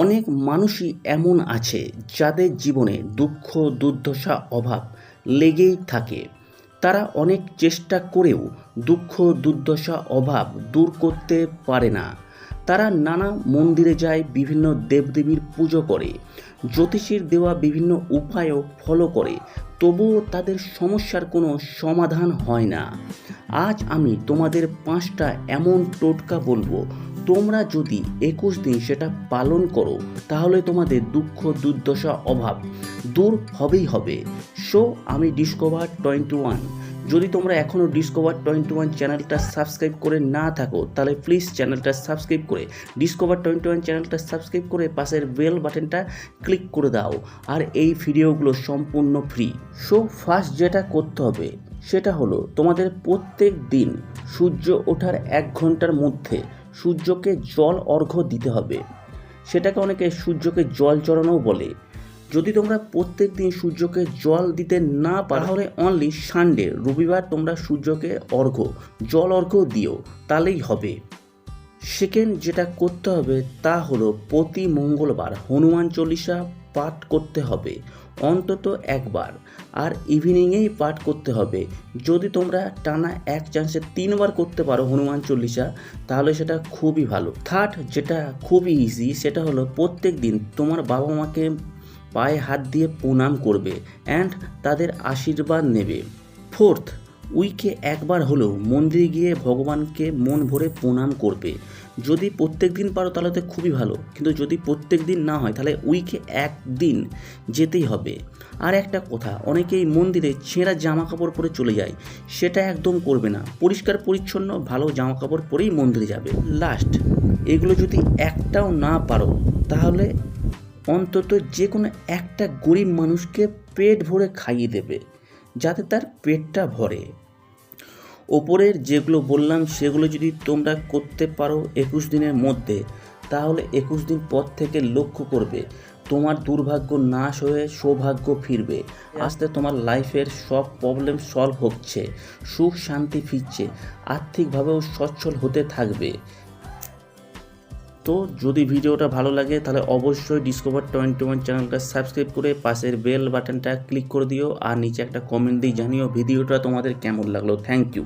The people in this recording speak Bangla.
অনেক মানুষই এমন আছে যাদের জীবনে দুঃখ, দুর্দশা, অভাব লেগেই থাকে। তারা অনেক চেষ্টা করেও দুঃখ, দুর্দশা, অভাব দূর করতে পারে না। তারা নানা মন্দিরে যায়, বিভিন্ন দেবদেবীর পুজো করে, জ্যোতিষীর দেওয়া বিভিন্ন উপায়ও ফলো করে, তবুও তাদের সমস্যার কোনো সমাধান হয় না। আজ আমি তোমাদের পাঁচটা এমন টোটকা বলব তোমরা যদি একুশ দিন সেটা পালন করো, তাহলে তোমাদের দুঃখ, দুর্দশা, অভাব দূর হবেই হবে। সো আমি ডিসকভার টোয়েন্টি ওয়ান যদি তোমরা এখনও ডিসকভার টোয়েন্টি ওয়ান চ্যানেলটা সাবস্ক্রাইব করে না থাকো, তাহলে প্লিজ চ্যানেলটা সাবস্ক্রাইব করে ডিসকভার টোয়েন্টি ওয়ান চ্যানেলটা সাবস্ক্রাইব করে পাশের বেল বাটনটা ক্লিক করে দাও, আর এই ভিডিওগুলো সম্পূর্ণ ফ্রি সো ফার্স্ট যেটা করতে হবে, সেটা হলো তোমাদের প্রত্যেক দিন সূর্য ওঠার এক ঘণ্টার মধ্যে সূর্যকে জল অর্ঘ্য দিতে হবে। সেটাকে অনেকে সূর্যকে জল চড়ানোও বলে। যদি তোমরা প্রত্যেক দিন সূর্যকে জল দিতে না পারো, তাহলে অনলি সানডে রবিবার তোমরা সূর্যকে অর্ঘ্য, জল অর্ঘ্য দিও, তাহলেই হবে। সেকেন্ড যেটা করতে হবে তা হলো প্রতি মঙ্গলবার হনুমান চল্লিশা পাঠ করতে হবে। অন্তত একবার। আর ইভিনিংয়েই পাঠ করতে হবে। যদি তোমরা টানা এক চান্সে তিনবার করতে পারো হনুমান চল্লিশা, তাহলে সেটা খুবই ভালো। থার্ড যেটা খুবই ইজি সেটা হলো প্রত্যেক দিন তোমার বাবা মাকে পায়ে হাত দিয়ে প্রণাম করবে অ্যান্ড তাদের আশীর্বাদ নেবে। ফোর্থ উইকে একবার হলেও মন্দিরে গিয়ে ভগবানকে মন ভরে প্রণাম করবে। যদি প্রত্যেক দিন পারো তাহলে তো খুবই ভালো, কিন্তু যদি প্রত্যেক দিন না হয় তাহলে উইকে একদিন যেতেই হবে। আর একটা কথা, অনেকেই মন্দিরে ছেঁড়া জামা কাপড় পরে চলে যায়, সেটা একদম করবে না। পরিষ্কার, পরিচ্ছন্ন, ভালো জামা কাপড় পরেই মন্দিরে যাবে। লাস্ট, এগুলো যদি একটাও না পারো, তাহলে অন্তত যে কোনো একটা গরিব মানুষকে পেট ভরে খাইয়ে দেবে। যাতে তার পেটটা ভরে। ওপরের যেগুলো বললাম, সেগুলো যদি তোমরা করতে পারো একুশ দিনের মধ্যে, তাহলে একুশ দিন পর থেকে লক্ষ্য করবে, তোমার দুর্ভাগ্য নাশ হয়ে সৌভাগ্য ফিরবে। আস্তে তোমার লাইফের সব প্রবলেম সলভ হচ্ছে, সুখ শান্তি ফিরছে, আর্থিকভাবেও সচ্ছল হতে থাকবে। তো যদি ভিডিওটা ভালো লাগে, তাহলে অবশ্যই ডিসকভার টোয়েন্টি ওয়ান চ্যানেলটা সাবস্ক্রাইব করে পাশের বেল বাটনটা ক্লিক করে দিও, আর নিচে একটা কমেন্ট দিয়ে জানিও ভিডিওটা তোমাদের কেমন লাগল। Thank you